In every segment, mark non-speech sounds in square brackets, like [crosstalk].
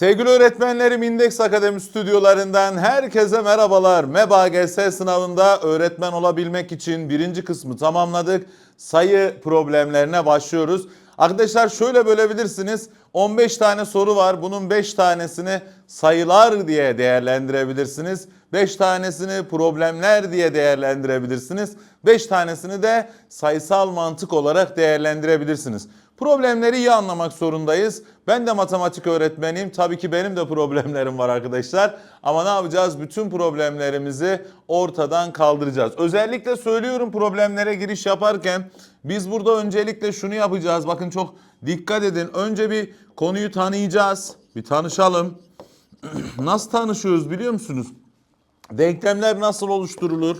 Sevgili öğretmenlerim İndeks Akademi stüdyolarından herkese merhabalar. MEBA sınavında öğretmen olabilmek için birinci kısmı tamamladık. Sayı problemlerine başlıyoruz. Arkadaşlar şöyle bölebilirsiniz. 15 tane soru var. Bunun 5 tanesini sayılar diye değerlendirebilirsiniz. 5 tanesini problemler diye değerlendirebilirsiniz. 5 tanesini de sayısal mantık olarak değerlendirebilirsiniz. Problemleri iyi anlamak zorundayız. Ben de matematik öğretmeniyim. Tabii ki benim de problemlerim var arkadaşlar. Ama ne yapacağız? Bütün problemlerimizi ortadan kaldıracağız. Özellikle söylüyorum problemlere giriş yaparken biz burada öncelikle şunu yapacağız. Bakın çok dikkat edin. Önce bir konuyu tanıyacağız. Bir tanışalım. [clears throat] Nasıl tanışıyoruz biliyor musunuz? Denklemler nasıl oluşturulur?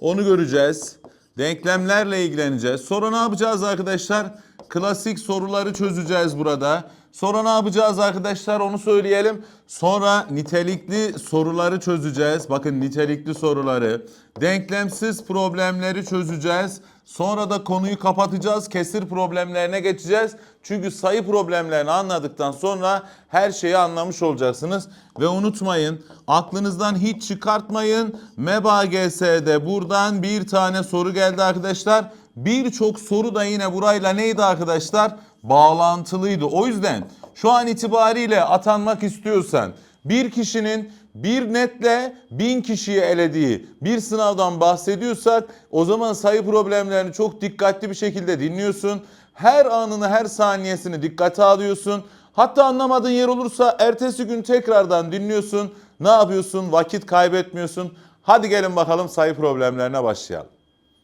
Onu göreceğiz. Denklemlerle ilgileneceğiz. Sonra ne yapacağız arkadaşlar? Klasik soruları çözeceğiz burada. Sonra ne yapacağız arkadaşlar onu söyleyelim. Sonra nitelikli soruları çözeceğiz. Bakın nitelikli soruları. Denklemsiz problemleri çözeceğiz. Sonra da konuyu kapatacağız. Kesir problemlerine geçeceğiz. Çünkü sayı problemlerini anladıktan sonra her şeyi anlamış olacaksınız. Ve unutmayın aklınızdan hiç çıkartmayın. MEBA GS'de buradan bir tane soru geldi arkadaşlar. Birçok soru da yine burayla neydi arkadaşlar? Bağlantılıydı. O yüzden şu an itibariyle atanmak istiyorsan bir kişinin bir netle bin kişiyi elediği bir sınavdan bahsediyorsak o zaman sayı problemlerini çok dikkatli bir şekilde dinliyorsun. Her anını her saniyesini dikkate alıyorsun. Hatta anlamadığın yer olursa ertesi gün tekrardan dinliyorsun. Ne yapıyorsun? Vakit kaybetmiyorsun. Hadi gelin bakalım sayı problemlerine başlayalım.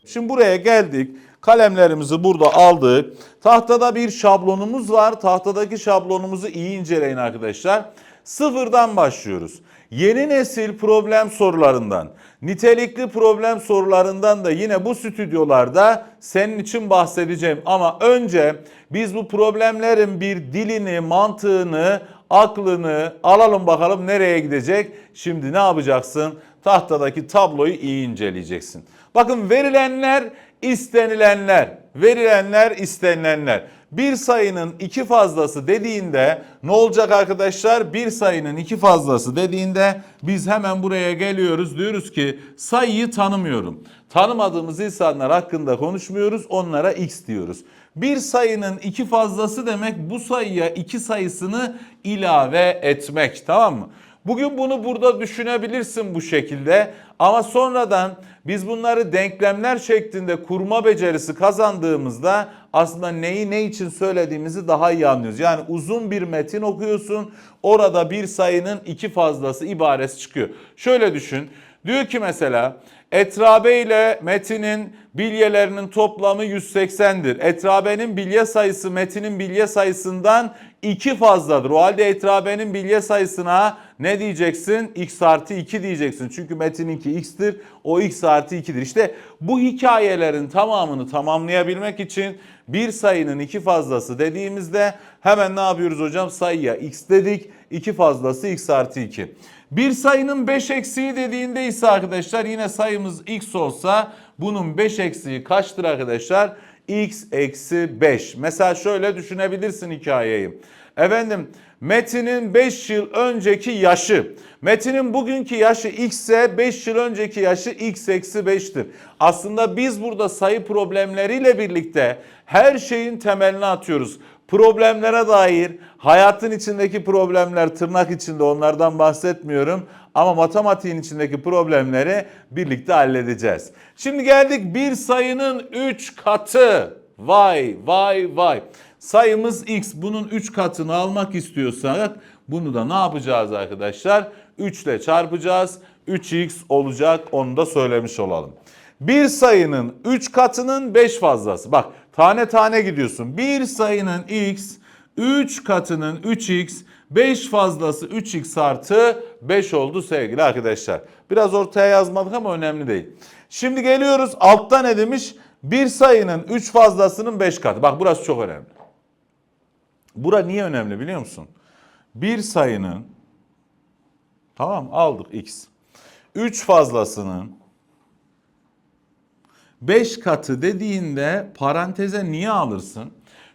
Şimdi buraya geldik. Kalemlerimizi burada aldık. Tahtada bir şablonumuz var. Tahtadaki şablonumuzu iyi inceleyin arkadaşlar. Sıfırdan başlıyoruz. Yeni nesil problem sorularından, nitelikli problem sorularından da yine bu stüdyolarda senin için bahsedeceğim. Ama önce biz bu problemlerin bir dilini, mantığını, aklını alalım bakalım nereye gidecek. Şimdi ne yapacaksın? Tahtadaki tabloyu iyi inceleyeceksin. Bakın verilenler istenilenler, verilenler istenilenler. Bir sayının iki fazlası dediğinde ne olacak arkadaşlar? Bir sayının iki fazlası dediğinde biz hemen buraya geliyoruz. Diyoruz ki sayıyı tanımıyorum. Tanımadığımız insanlar hakkında konuşmuyoruz. Onlara x diyoruz. Bir sayının iki fazlası demek bu sayıya iki sayısını ilave etmek tamam mı? Bugün bunu burada düşünebilirsin bu şekilde ama sonradan biz bunları denklemler şeklinde kurma becerisi kazandığımızda aslında neyi ne için söylediğimizi daha iyi anlıyoruz. Yani uzun bir metin okuyorsun orada bir sayının iki fazlası ibaresi çıkıyor. Şöyle düşün diyor ki mesela Etrabe ile metinin bilyelerinin toplamı 180'dir. Etrabenin bilye sayısı metinin bilye sayısından 2 fazladır. O halde etrabenin bilye sayısına ne diyeceksin? x artı 2 diyeceksin. Çünkü metininki x'tir. O x artı 2'dir. İşte bu hikayelerin tamamını tamamlayabilmek için bir sayının iki fazlası dediğimizde hemen ne yapıyoruz hocam? Sayıya x dedik. 2 fazlası x artı 2. Bir sayının 5 eksiği dediğinde ise arkadaşlar yine sayımız x olsa bunun 5 eksiği kaçtır arkadaşlar? X eksi 5. Mesela şöyle düşünebilirsin hikayeyi. Efendim Metin'in 5 yıl önceki yaşı. Metin'in bugünkü yaşı x ise 5 yıl önceki yaşı x eksi 5'tir. Aslında biz burada sayı problemleriyle birlikte her şeyin temelini atıyoruz problemlere dair hayatın içindeki problemler tırnak içinde onlardan bahsetmiyorum ama matematiğin içindeki problemleri birlikte halledeceğiz. Şimdi geldik bir sayının 3 katı. Vay vay vay. Sayımız x bunun 3 katını almak istiyorsak bunu da ne yapacağız arkadaşlar? 3 ile çarpacağız. 3x olacak onu da söylemiş olalım. Bir sayının 3 katının 5 fazlası. Bak tane tane gidiyorsun. Bir sayının x 3 katının 3x 5 fazlası 3x artı 5 oldu sevgili arkadaşlar. Biraz ortaya yazmadık ama önemli değil. Şimdi geliyoruz altta ne demiş? Bir sayının 3 fazlasının 5 katı. Bak burası çok önemli. Bura niye önemli biliyor musun? Bir sayının tamam aldık x. 3 fazlasının 5 katı dediğinde paranteze niye alırsın?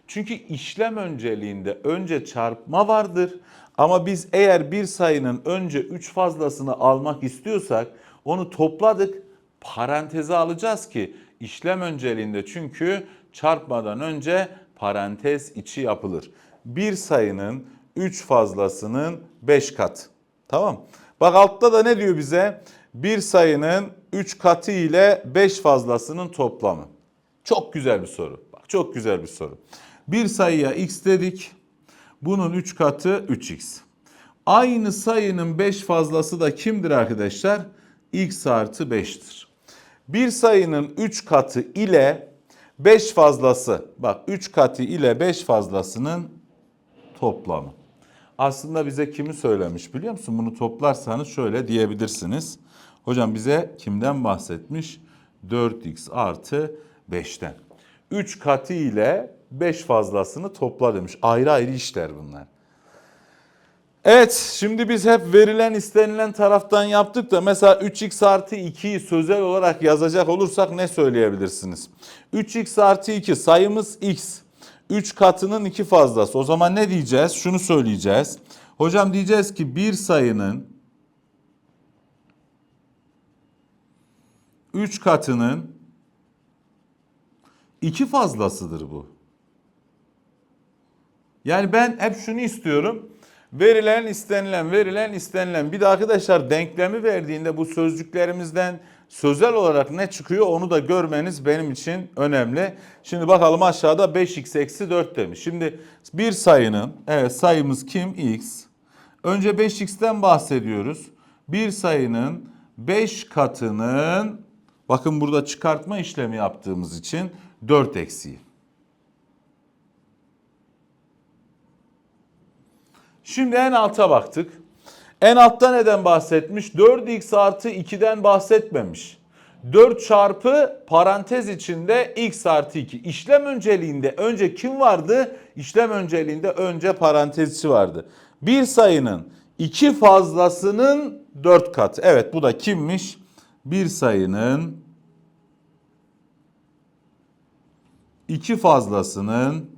Çünkü işlem önceliğinde önce çarpma vardır. Ama biz eğer bir sayının önce 3 fazlasını almak istiyorsak onu topladık paranteze alacağız ki işlem önceliğinde çünkü çarpmadan önce parantez içi yapılır. Bir sayının 3 fazlasının 5 kat. Tamam. Bak altta da ne diyor bize? Bir sayının 3 katı ile 5 fazlasının toplamı. Çok güzel bir soru. Bak çok güzel bir soru. Bir sayıya x dedik. Bunun 3 katı 3x. Aynı sayının 5 fazlası da kimdir arkadaşlar? x artı 5'tir. Bir sayının 3 katı ile 5 fazlası, bak 3 katı ile 5 fazlasının toplamı. Aslında bize kimi söylemiş biliyor musun? Bunu toplarsanız şöyle diyebilirsiniz. Hocam bize kimden bahsetmiş? 4x artı 5'ten. 3 katı ile 5 fazlasını topla demiş. Ayrı ayrı işler bunlar. Evet şimdi biz hep verilen istenilen taraftan yaptık da mesela 3x artı 2'yi sözel olarak yazacak olursak ne söyleyebilirsiniz? 3x artı 2 sayımız x. 3 katının 2 fazlası. O zaman ne diyeceğiz? Şunu söyleyeceğiz. Hocam diyeceğiz ki bir sayının 3 katının 2 fazlasıdır bu. Yani ben hep şunu istiyorum. Verilen, istenilen, verilen, istenilen. Bir de arkadaşlar denklemi verdiğinde bu sözcüklerimizden sözel olarak ne çıkıyor onu da görmeniz benim için önemli. Şimdi bakalım aşağıda 5x eksi 4 demiş. Şimdi bir sayının, evet sayımız kim? x. Önce 5x'ten bahsediyoruz. Bir sayının 5 katının, bakın burada çıkartma işlemi yaptığımız için 4 eksiği. Şimdi en alta baktık. En altta neden bahsetmiş? 4x artı 2'den bahsetmemiş. 4 çarpı parantez içinde x artı 2. İşlem önceliğinde önce kim vardı? İşlem önceliğinde önce parantez içi vardı. Bir sayının iki fazlasının 4 katı. Evet bu da kimmiş? Bir sayının iki fazlasının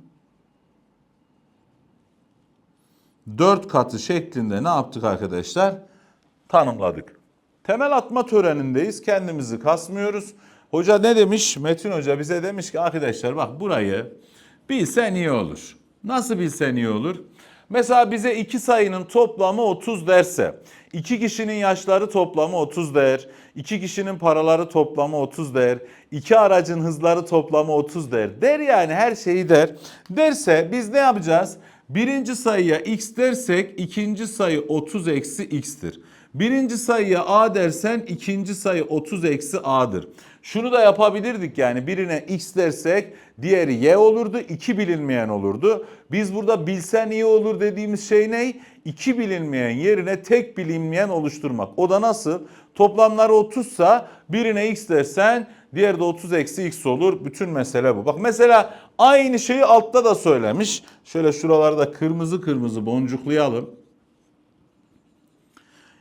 4 katı şeklinde ne yaptık arkadaşlar? Tanımladık. Temel atma törenindeyiz. Kendimizi kasmıyoruz. Hoca ne demiş? Metin Hoca bize demiş ki arkadaşlar bak burayı bilsen iyi olur. Nasıl bilsen iyi olur? Mesela bize iki sayının toplamı 30 derse, iki kişinin yaşları toplamı 30 der, iki kişinin paraları toplamı 30 der, iki aracın hızları toplamı 30 der. Der yani her şeyi der. Derse biz ne yapacağız? Birinci sayıya x dersek ikinci sayı 30 eksi x'tir. Birinci sayıya a dersen ikinci sayı 30 eksi a'dır. Şunu da yapabilirdik yani birine x dersek diğeri y olurdu. iki bilinmeyen olurdu. Biz burada bilsen iyi olur dediğimiz şey ne? İki bilinmeyen yerine tek bilinmeyen oluşturmak. O da nasıl? Toplamları 30 sa birine x dersen diğeri de 30 eksi x olur. Bütün mesele bu. Bak mesela aynı şeyi altta da söylemiş. Şöyle şuralarda kırmızı kırmızı boncuklayalım.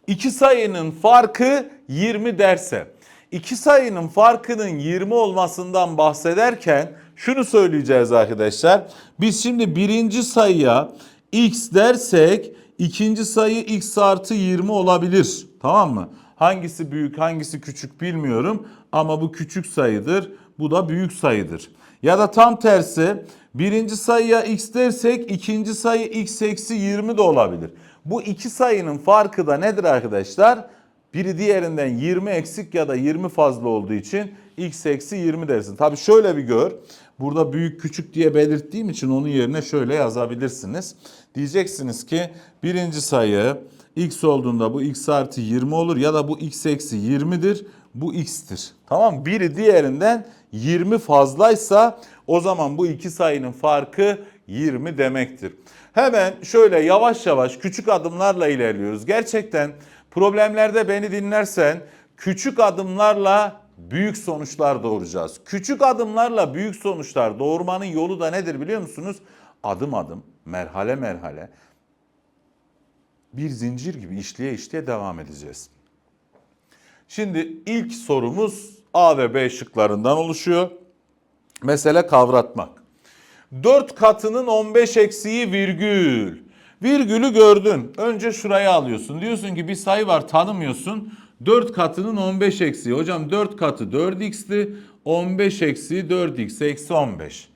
İki sayının farkı 20 derse, iki sayının farkının 20 olmasından bahsederken şunu söyleyeceğiz arkadaşlar. Biz şimdi birinci sayıya x dersek ikinci sayı x artı 20 olabilir. Tamam mı? Hangisi büyük hangisi küçük bilmiyorum ama bu küçük sayıdır. Bu da büyük sayıdır. Ya da tam tersi birinci sayıya x dersek ikinci sayı x eksi 20 de olabilir. Bu iki sayının farkı da nedir arkadaşlar? Biri diğerinden 20 eksik ya da 20 fazla olduğu için x eksi 20 dersin. Tabi şöyle bir gör. Burada büyük küçük diye belirttiğim için onun yerine şöyle yazabilirsiniz. Diyeceksiniz ki birinci sayı x olduğunda bu x artı 20 olur ya da bu x eksi 20'dir. Bu x'tir. Tamam Biri diğerinden 20 fazlaysa o zaman bu iki sayının farkı 20 demektir. Hemen şöyle yavaş yavaş küçük adımlarla ilerliyoruz. Gerçekten problemlerde beni dinlersen küçük adımlarla büyük sonuçlar doğuracağız. Küçük adımlarla büyük sonuçlar doğurmanın yolu da nedir biliyor musunuz? Adım adım, merhale merhale bir zincir gibi işleye işleye devam edeceğiz. Şimdi ilk sorumuz A ve B şıklarından oluşuyor. Mesele kavratmak. 4 katının 15 eksiği virgül. Virgülü gördün. Önce şurayı alıyorsun. Diyorsun ki bir sayı var tanımıyorsun. 4 katının 15 eksiği. Hocam 4 katı 4x'ti. 15 eksiği 4x eksi 15.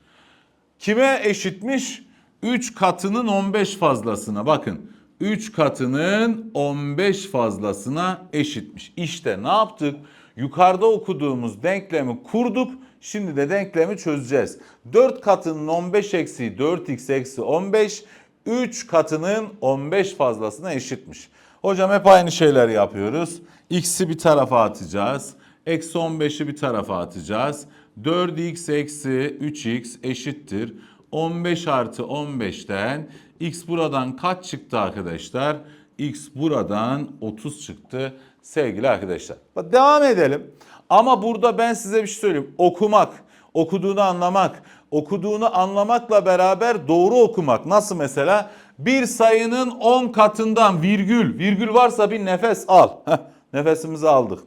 Kime eşitmiş? 3 katının 15 fazlasına. Bakın 3 katının 15 fazlasına eşitmiş. İşte ne yaptık? Yukarıda okuduğumuz denklemi kurduk. Şimdi de denklemi çözeceğiz. 4 katının 15 eksiği 4x eksi 15. 3 katının 15 fazlasına eşitmiş. Hocam hep aynı şeyler yapıyoruz. X'i bir tarafa atacağız. Eksi 15'i bir tarafa atacağız. 4x eksi 3x eşittir. 15 artı 15'ten x buradan kaç çıktı arkadaşlar? x buradan 30 çıktı sevgili arkadaşlar. Devam edelim. Ama burada ben size bir şey söyleyeyim. Okumak, okuduğunu anlamak, okuduğunu anlamakla beraber doğru okumak. Nasıl mesela? Bir sayının 10 katından virgül, virgül varsa bir nefes al. [laughs] Nefesimizi aldık.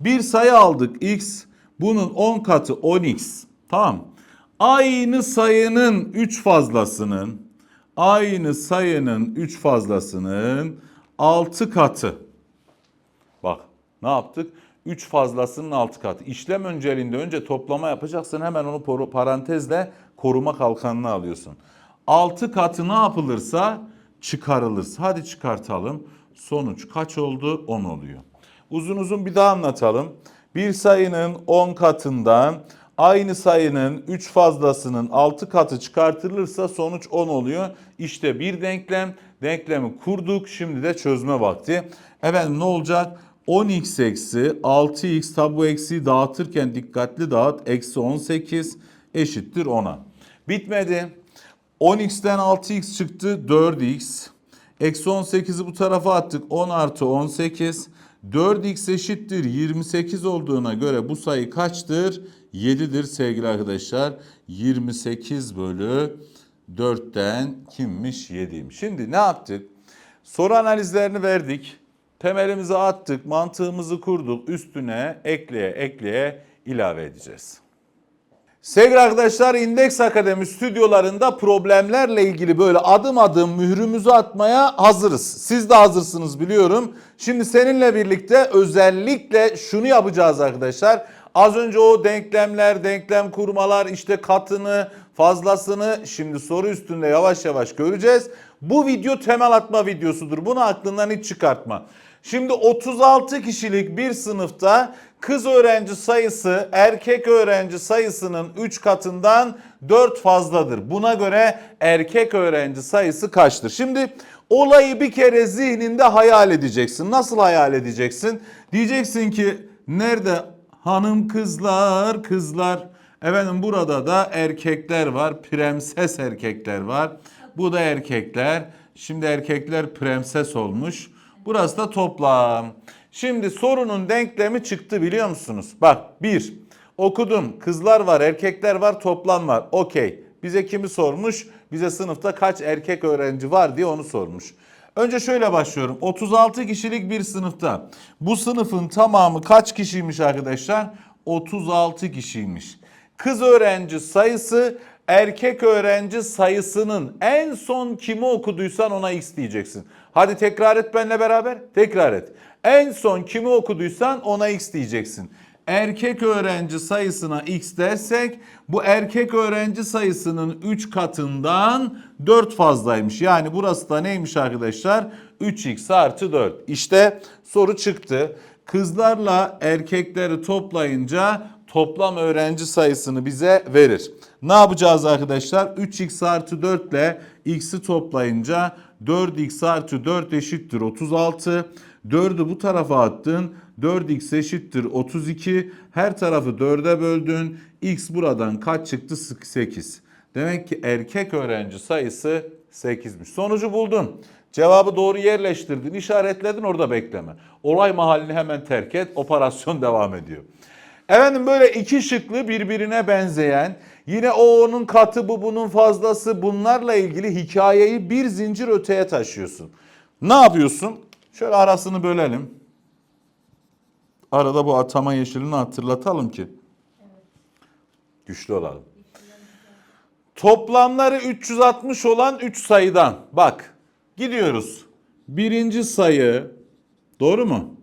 Bir sayı aldık x, bunun 10 katı 10x. Tamam. Aynı sayının 3 fazlasının, aynı sayının 3 fazlasının 6 katı. Bak ne yaptık? 3 fazlasının 6 katı. İşlem önceliğinde önce toplama yapacaksın. Hemen onu parantezle koruma kalkanını alıyorsun. 6 katı ne yapılırsa çıkarılırsa. Hadi çıkartalım. Sonuç kaç oldu? 10 oluyor. Uzun uzun bir daha anlatalım. Bir sayının 10 katından aynı sayının 3 fazlasının 6 katı çıkartılırsa sonuç 10 oluyor. İşte bir denklem. Denklemi kurduk. Şimdi de çözme vakti. Efendim ne olacak? 10x eksi 6x tabi bu dağıtırken dikkatli dağıt. Eksi 18 eşittir 10'a. Bitmedi. 10x'ten 6x çıktı 4x. Eksi 18'i bu tarafa attık 10 artı 18. 4x eşittir 28 olduğuna göre bu sayı kaçtır? 7'dir sevgili arkadaşlar. 28 bölü 4'ten kimmiş 7'ymiş. Şimdi ne yaptık? Soru analizlerini verdik. Temelimizi attık, mantığımızı kurduk. Üstüne ekleye ekleye ilave edeceğiz. Sevgili arkadaşlar İndeks Akademi stüdyolarında problemlerle ilgili böyle adım adım mührümüzü atmaya hazırız. Siz de hazırsınız biliyorum. Şimdi seninle birlikte özellikle şunu yapacağız arkadaşlar. Az önce o denklemler, denklem kurmalar, işte katını, fazlasını şimdi soru üstünde yavaş yavaş göreceğiz. Bu video temel atma videosudur. Bunu aklından hiç çıkartma. Şimdi 36 kişilik bir sınıfta kız öğrenci sayısı erkek öğrenci sayısının 3 katından 4 fazladır. Buna göre erkek öğrenci sayısı kaçtır? Şimdi olayı bir kere zihninde hayal edeceksin. Nasıl hayal edeceksin? Diyeceksin ki nerede hanım kızlar kızlar efendim burada da erkekler var prenses erkekler var. Bu da erkekler. Şimdi erkekler prenses olmuş. Burası da toplam. Şimdi sorunun denklemi çıktı biliyor musunuz? Bak bir okudum kızlar var erkekler var toplam var okey. Bize kimi sormuş? Bize sınıfta kaç erkek öğrenci var diye onu sormuş. Önce şöyle başlıyorum. 36 kişilik bir sınıfta. Bu sınıfın tamamı kaç kişiymiş arkadaşlar? 36 kişiymiş. Kız öğrenci sayısı erkek öğrenci sayısının en son kimi okuduysan ona x diyeceksin. Hadi tekrar et benimle beraber. Tekrar et. En son kimi okuduysan ona x diyeceksin. Erkek öğrenci sayısına x dersek bu erkek öğrenci sayısının 3 katından 4 fazlaymış. Yani burası da neymiş arkadaşlar? 3x artı 4. İşte soru çıktı. Kızlarla erkekleri toplayınca toplam öğrenci sayısını bize verir. Ne yapacağız arkadaşlar? 3x artı 4 ile x'i toplayınca 4x artı 4 eşittir 36. 4'ü bu tarafa attın. 4x eşittir 32. Her tarafı 4'e böldün. x buradan kaç çıktı? 8. Demek ki erkek öğrenci sayısı 8'miş. Sonucu buldun. Cevabı doğru yerleştirdin, işaretledin orada bekleme. Olay mahallini hemen terk et, operasyon [laughs] devam ediyor. Efendim böyle iki şıklı birbirine benzeyen, yine o onun katı bu bunun fazlası bunlarla ilgili hikayeyi bir zincir öteye taşıyorsun. Ne yapıyorsun? Şöyle arasını bölelim. Arada bu atama yeşilini hatırlatalım ki. Güçlü olalım. Toplamları 360 olan 3 sayıdan. Bak Gidiyoruz. Birinci sayı doğru mu?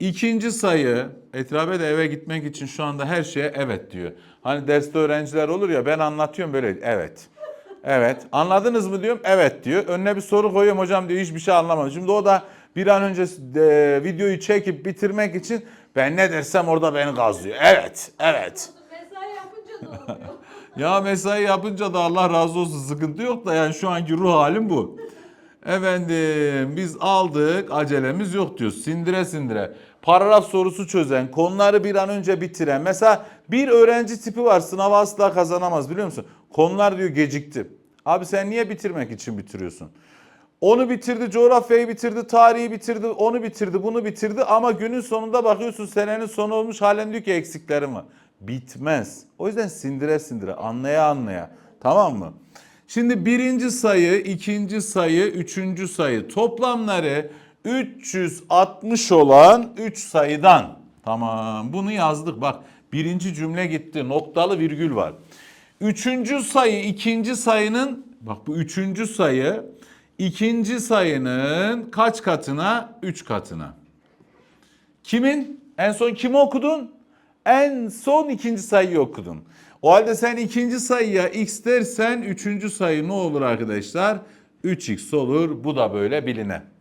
İkinci sayı Etrabe de eve gitmek için şu anda her şeye evet diyor. Hani derste öğrenciler olur ya ben anlatıyorum böyle evet. Evet. Anladınız mı diyorum? Evet diyor. Önüne bir soru koyuyorum hocam diyor hiçbir şey anlamadım. Şimdi o da bir an önce e, videoyu çekip bitirmek için ben ne dersem orada beni gazlıyor. Evet. Evet. Mesai yapınca da. [laughs] Ya mesai yapınca da Allah razı olsun sıkıntı yok da yani şu anki ruh halim bu. Efendim biz aldık acelemiz yok diyor sindire sindire. Paragraf sorusu çözen, konuları bir an önce bitiren. Mesela bir öğrenci tipi var sınavı asla kazanamaz biliyor musun? Konular diyor gecikti. Abi sen niye bitirmek için bitiriyorsun? Onu bitirdi, coğrafyayı bitirdi, tarihi bitirdi, onu bitirdi, bunu bitirdi ama günün sonunda bakıyorsun senenin sonu olmuş halen diyor ki eksiklerim var. Bitmez. O yüzden sindire sindire, anlaya anlaya. Tamam mı? Şimdi birinci sayı, ikinci sayı, üçüncü sayı toplamları 360 olan 3 sayıdan. Tamam bunu yazdık bak birinci cümle gitti noktalı virgül var. Üçüncü sayı ikinci sayının bak bu üçüncü sayı ikinci sayının kaç katına? Üç katına. Kimin? En son kimi okudun? En son ikinci sayıyı okudun. O halde sen ikinci sayıya x dersen üçüncü sayı ne olur arkadaşlar? 3x olur. Bu da böyle biline.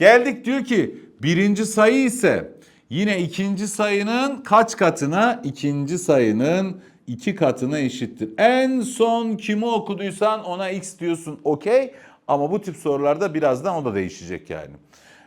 Geldik diyor ki birinci sayı ise yine ikinci sayının kaç katına? İkinci sayının iki katına eşittir. En son kimi okuduysan ona x diyorsun okey. Ama bu tip sorularda birazdan o da değişecek yani.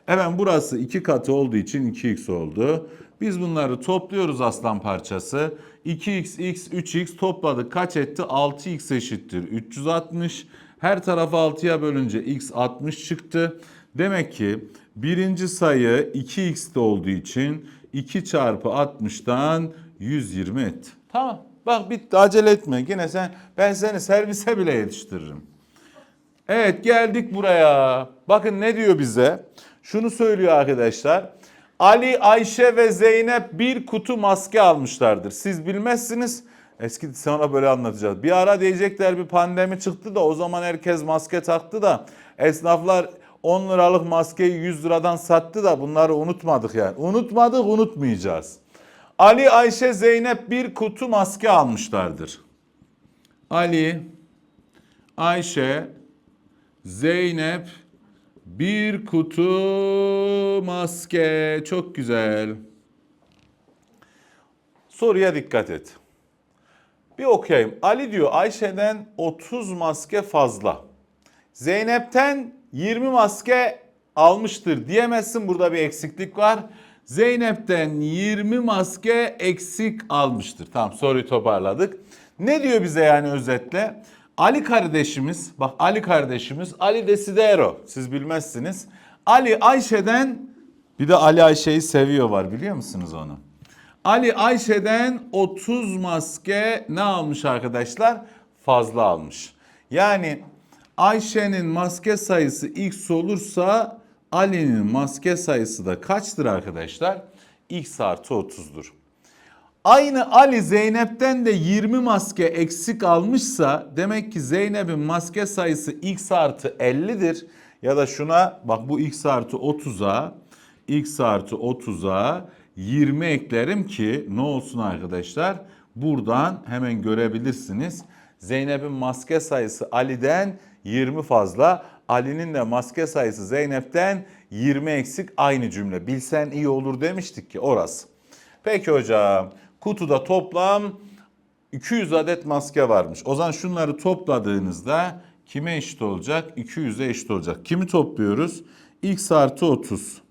Hemen burası iki katı olduğu için 2x oldu. Biz bunları topluyoruz aslan parçası. 2x, x, 3x topladık. Kaç etti? 6x eşittir. 360. Her tarafı 6'ya bölünce x 60 çıktı. Demek ki birinci sayı 2x'te olduğu için 2 çarpı 60'dan 120 etti. Tamam. Bak bitti acele etme. Yine sen ben seni servise bile yetiştiririm. Evet geldik buraya. Bakın ne diyor bize? Şunu söylüyor arkadaşlar. Ali, Ayşe ve Zeynep bir kutu maske almışlardır. Siz bilmezsiniz. Eski sonra böyle anlatacağız. Bir ara diyecekler bir pandemi çıktı da o zaman herkes maske taktı da esnaflar 10 liralık maskeyi 100 liradan sattı da bunları unutmadık yani. Unutmadık unutmayacağız. Ali, Ayşe, Zeynep bir kutu maske almışlardır. Ali, Ayşe, Zeynep bir kutu maske. Çok güzel. Soruya dikkat et. Bir okuyayım. Ali diyor Ayşe'den 30 maske fazla. Zeynep'ten 20 maske almıştır diyemezsin. Burada bir eksiklik var. Zeynep'ten 20 maske eksik almıştır. Tamam soruyu toparladık. Ne diyor bize yani özetle? Ali kardeşimiz, bak Ali kardeşimiz Ali Desidero. Siz bilmezsiniz. Ali Ayşe'den bir de Ali Ayşe'yi seviyor var biliyor musunuz onu? Ali Ayşe'den 30 maske ne almış arkadaşlar? Fazla almış. Yani Ayşe'nin maske sayısı x olursa Ali'nin maske sayısı da kaçtır arkadaşlar? x artı 30'dur. Aynı Ali Zeynep'ten de 20 maske eksik almışsa demek ki Zeynep'in maske sayısı x artı 50'dir. Ya da şuna bak bu x artı 30'a x artı 30'a 20 eklerim ki ne olsun arkadaşlar? Buradan hemen görebilirsiniz. Zeynep'in maske sayısı Ali'den 20 fazla. Ali'nin de maske sayısı Zeynep'ten 20 eksik aynı cümle. Bilsen iyi olur demiştik ki orası. Peki hocam kutuda toplam 200 adet maske varmış. O zaman şunları topladığınızda kime eşit olacak? 200'e eşit olacak. Kimi topluyoruz? x artı 30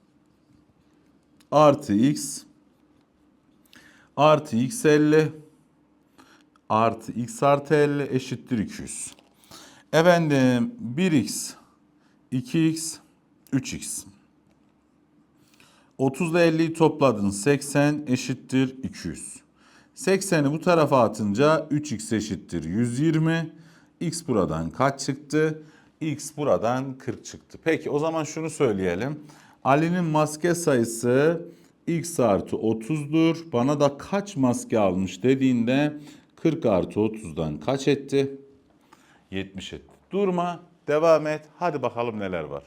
artı x artı x 50 artı x artı 50 eşittir 200. Efendim 1x 2x 3x 30 ile 50'yi topladın 80 eşittir 200. 80'i bu tarafa atınca 3x eşittir 120. X buradan kaç çıktı? X buradan 40 çıktı. Peki o zaman şunu söyleyelim. Ali'nin maske sayısı x artı 30'dur. Bana da kaç maske almış dediğinde 40 artı 30'dan kaç etti? 70 etti. Durma. devam et. Hadi bakalım neler var.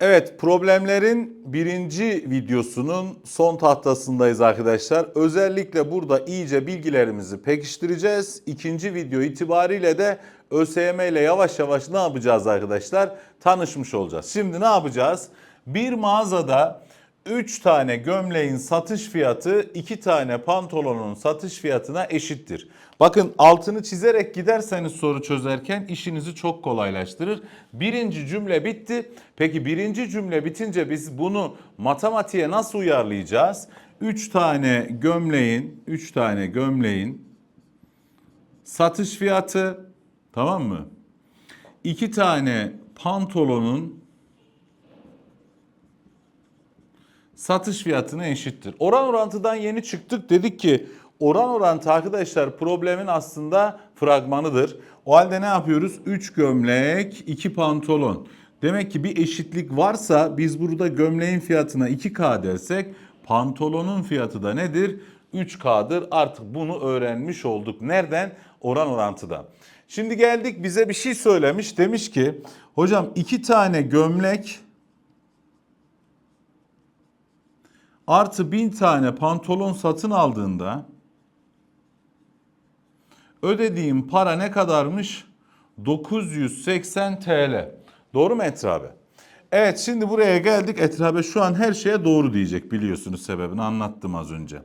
Evet problemlerin birinci videosunun son tahtasındayız arkadaşlar. Özellikle burada iyice bilgilerimizi pekiştireceğiz. İkinci video itibariyle de ÖSYM ile yavaş yavaş ne yapacağız arkadaşlar? Tanışmış olacağız. Şimdi ne yapacağız? Bir mağazada 3 tane gömleğin satış fiyatı 2 tane pantolonun satış fiyatına eşittir. Bakın altını çizerek giderseniz soru çözerken işinizi çok kolaylaştırır. Birinci cümle bitti. Peki birinci cümle bitince biz bunu matematiğe nasıl uyarlayacağız? 3 tane gömleğin, 3 tane gömleğin satış fiyatı tamam mı? 2 tane pantolonun satış fiyatına eşittir. Oran orantıdan yeni çıktık dedik ki oran orantı arkadaşlar problemin aslında fragmanıdır. O halde ne yapıyoruz? 3 gömlek, 2 pantolon. Demek ki bir eşitlik varsa biz burada gömleğin fiyatına 2K dersek pantolonun fiyatı da nedir? 3K'dır. Artık bunu öğrenmiş olduk. Nereden? Oran orantıdan. Şimdi geldik bize bir şey söylemiş. Demiş ki hocam iki tane gömlek artı 1000 tane pantolon satın aldığında ödediğim para ne kadarmış? 980 TL. Doğru mu Etrabe? Evet şimdi buraya geldik. Etrabe şu an her şeye doğru diyecek biliyorsunuz sebebini anlattım az önce.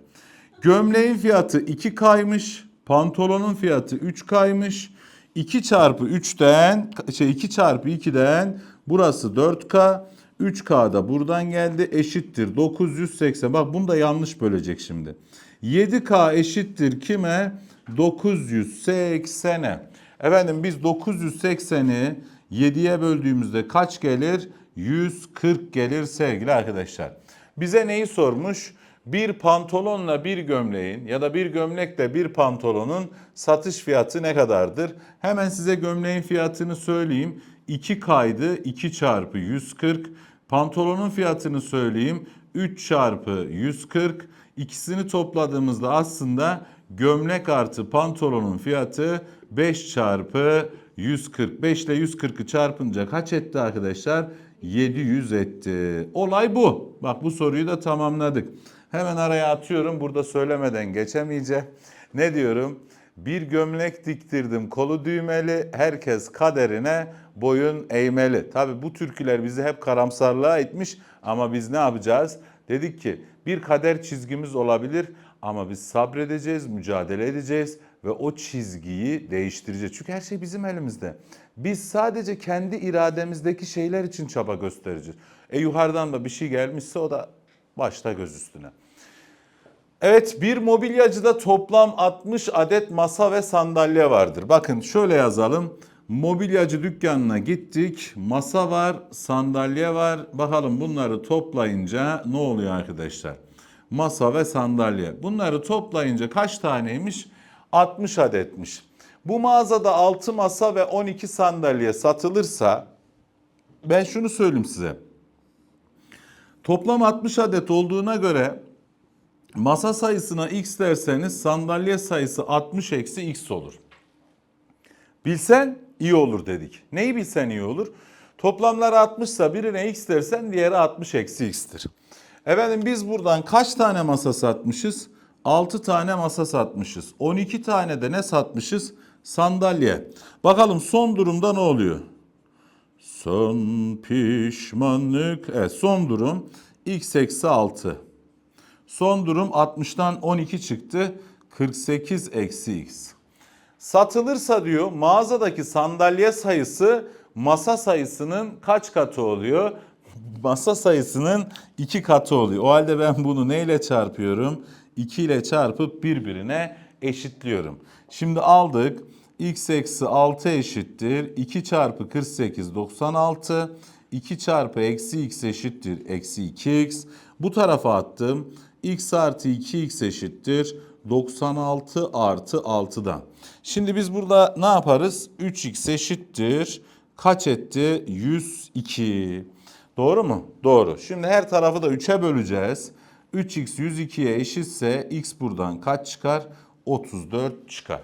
Gömleğin fiyatı 2K'ymış. Pantolonun fiyatı 3K'ymış. 2 çarpı 3'ten şey 2 çarpı 2'den burası 4K. 3K da buradan geldi eşittir 980. Bak bunu da yanlış bölecek şimdi. 7K eşittir kime? 980'e. Efendim biz 980'i 7'ye böldüğümüzde kaç gelir? 140 gelir sevgili arkadaşlar. Bize neyi sormuş? Bir pantolonla bir gömleğin ya da bir gömlekle bir pantolonun satış fiyatı ne kadardır? Hemen size gömleğin fiyatını söyleyeyim. 2 kaydı 2 çarpı 140. Pantolonun fiyatını söyleyeyim. 3 çarpı 140. İkisini topladığımızda aslında gömlek artı pantolonun fiyatı 5 çarpı 140. 5 ile 140'ı çarpınca kaç etti arkadaşlar? 700 etti. Olay bu. Bak bu soruyu da tamamladık. Hemen araya atıyorum. Burada söylemeden geçemeyeceğim. Ne diyorum? Bir gömlek diktirdim kolu düğmeli. Herkes kaderine boyun eğmeli. Tabi bu türküler bizi hep karamsarlığa itmiş ama biz ne yapacağız? Dedik ki bir kader çizgimiz olabilir ama biz sabredeceğiz, mücadele edeceğiz ve o çizgiyi değiştireceğiz. Çünkü her şey bizim elimizde. Biz sadece kendi irademizdeki şeyler için çaba göstereceğiz. E yukarıdan da bir şey gelmişse o da başta göz üstüne. Evet bir mobilyacıda toplam 60 adet masa ve sandalye vardır. Bakın şöyle yazalım. Mobilyacı dükkanına gittik. Masa var, sandalye var. Bakalım bunları toplayınca ne oluyor arkadaşlar? Masa ve sandalye. Bunları toplayınca kaç taneymiş? 60 adetmiş. Bu mağazada 6 masa ve 12 sandalye satılırsa ben şunu söyleyeyim size. Toplam 60 adet olduğuna göre masa sayısına x derseniz sandalye sayısı 60 eksi x olur. Bilsen iyi olur dedik. Neyi bilsen iyi olur? Toplamlar 60 ise birine x dersen diğeri 60 eksi x'tir. Efendim biz buradan kaç tane masa satmışız? 6 tane masa satmışız. 12 tane de ne satmışız? Sandalye. Bakalım son durumda ne oluyor? Son pişmanlık. Evet son durum x eksi 6. Son durum 60'tan 12 çıktı. 48 eksi x. Satılırsa diyor mağazadaki sandalye sayısı masa sayısının kaç katı oluyor? [laughs] Masa sayısının iki katı oluyor. O halde ben bunu neyle çarpıyorum? 2 ile çarpıp birbirine eşitliyorum. Şimdi aldık. x eksi 6 eşittir. 2 çarpı 48 96. 2 çarpı eksi x eşittir. Eksi 2x. Bu tarafa attım. X artı 2x eşittir. 96 artı 6'dan. Şimdi biz burada ne yaparız? 3x eşittir. Kaç etti? 102. Doğru mu? Doğru. Şimdi her tarafı da 3'e böleceğiz. 3x 102'ye eşitse x buradan kaç çıkar? 34 çıkar.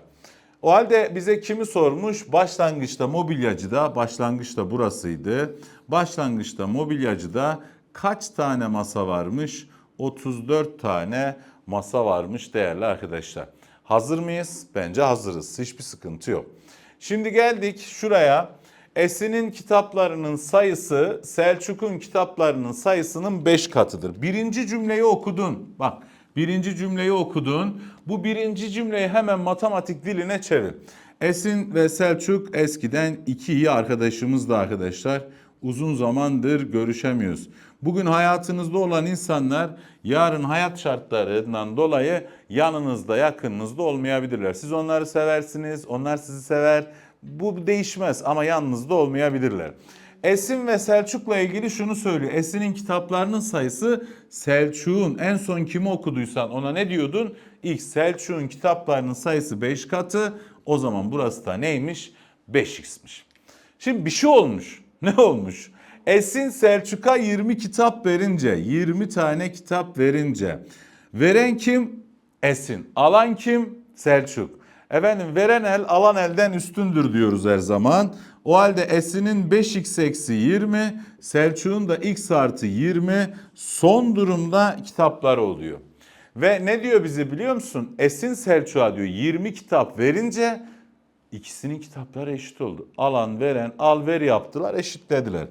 O halde bize kimi sormuş? Başlangıçta mobilyacıda, başlangıçta burasıydı. Başlangıçta mobilyacıda kaç tane masa varmış? 34 tane masa varmış değerli arkadaşlar. Hazır mıyız? Bence hazırız. Hiçbir sıkıntı yok. Şimdi geldik şuraya. Esin'in kitaplarının sayısı Selçuk'un kitaplarının sayısının 5 katıdır. Birinci cümleyi okudun. Bak birinci cümleyi okudun. Bu birinci cümleyi hemen matematik diline çevir. Esin ve Selçuk eskiden iki iyi arkadaşımızdı arkadaşlar. Uzun zamandır görüşemiyoruz. Bugün hayatınızda olan insanlar yarın hayat şartlarından dolayı yanınızda, yakınınızda olmayabilirler. Siz onları seversiniz, onlar sizi sever. Bu değişmez ama yanınızda olmayabilirler. Esin ve Selçuk'la ilgili şunu söylüyor. Esin'in kitaplarının sayısı Selçuk'un en son kimi okuduysan ona ne diyordun? İlk Selçuk'un kitaplarının sayısı 5 katı. O zaman burası da neymiş? 5x'miş. Şimdi bir şey olmuş. Ne olmuş? Esin Selçuk'a 20 kitap verince, 20 tane kitap verince veren kim? Esin. Alan kim? Selçuk. Efendim veren el alan elden üstündür diyoruz her zaman. O halde Esin'in 5x eksi 20, Selçuk'un da x artı 20 son durumda kitapları oluyor. Ve ne diyor bize biliyor musun? Esin Selçuk'a diyor 20 kitap verince ikisinin kitapları eşit oldu. Alan veren al ver yaptılar eşitlediler.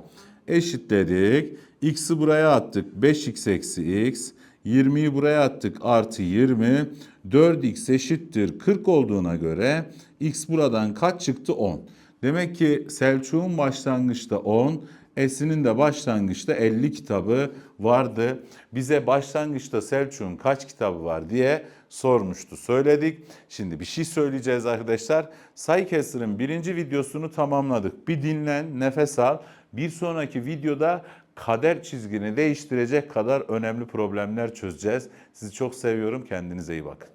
Eşitledik. X'i buraya attık. 5x eksi x. 20'yi buraya attık artı 20. 4x eşittir 40 olduğuna göre x buradan kaç çıktı 10. Demek ki Selçuk'un başlangıçta 10, Esin'in de başlangıçta 50 kitabı vardı. Bize başlangıçta Selçuk'un kaç kitabı var diye sormuştu. Söyledik. Şimdi bir şey söyleyeceğiz arkadaşlar. Psycaster'ın birinci videosunu tamamladık. Bir dinlen, nefes al. Bir sonraki videoda kader çizgini değiştirecek kadar önemli problemler çözeceğiz. Sizi çok seviyorum. Kendinize iyi bakın.